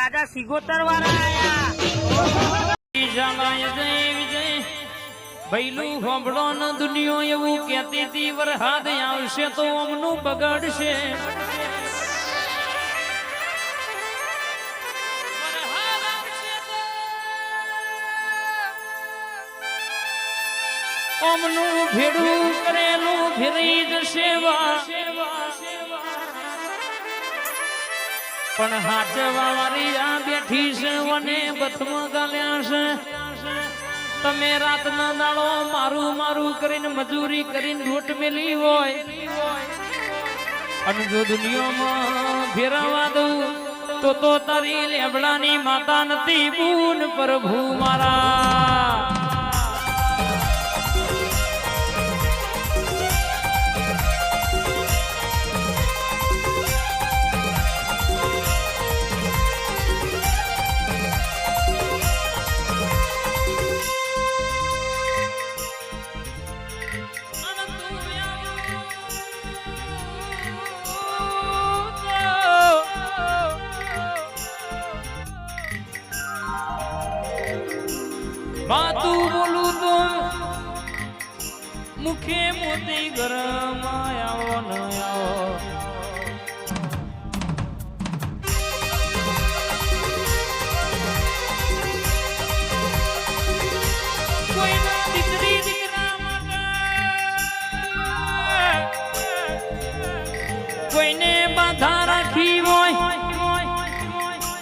રાજા સિગોતર વાળા ભૈલું હોંભળો ન દુનિયો એવું કેતી હતી વરહાદ આવશે તો અમનું બગડશે અમનું ભેડું કરેલું ફેરી જશે વા પણ હાચવા વાળી આ બેઠી છે મને બથમાં ગાલ્યા છે. તમે રાતના દાડો મારું મારું કરીને મજૂરી કરીને લૂંટ મેલી હોય. અને જો દુનિયામાં ફેરવા દઉં, તો તો તારી લેબડાની માતા નથી, બૂન પ્રભુ મારા. વાતું બોલું તો મુખે મોતી ગરમ આવો ન આવો કોઈના બાધા રાખી હોય,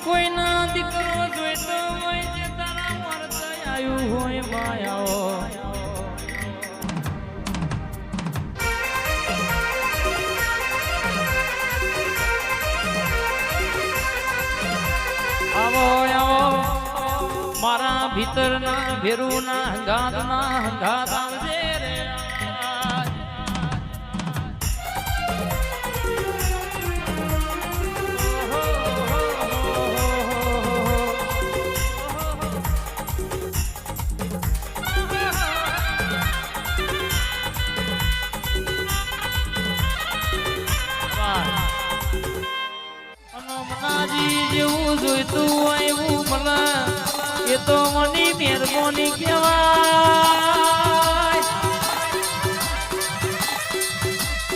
કોઈના દીકરો જોઈતો હોય આવ્યું હોય માયાઓ. મારા ભીતરના ભેરુના હંગાતના હંગાત આવજે. જેવું જોઈતું હોય મળે એ તો મની મેરબોની કહેવાય.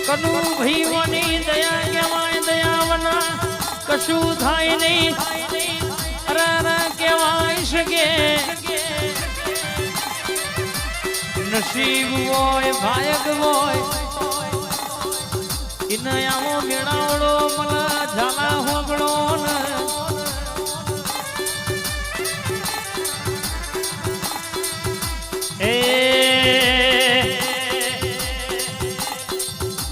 કનુ ભાઈ મની દયા કહેવાય દયાવના કશું થાય નહીં. અરે શકે. નસીબ હોય, ભાયક હોય. ઇનયામો મેળાવડો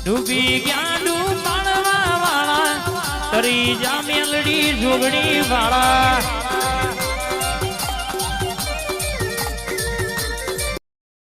ડૂબી ગયા ડૂબાણવા વાળા તરી જા મેલડી વાળા.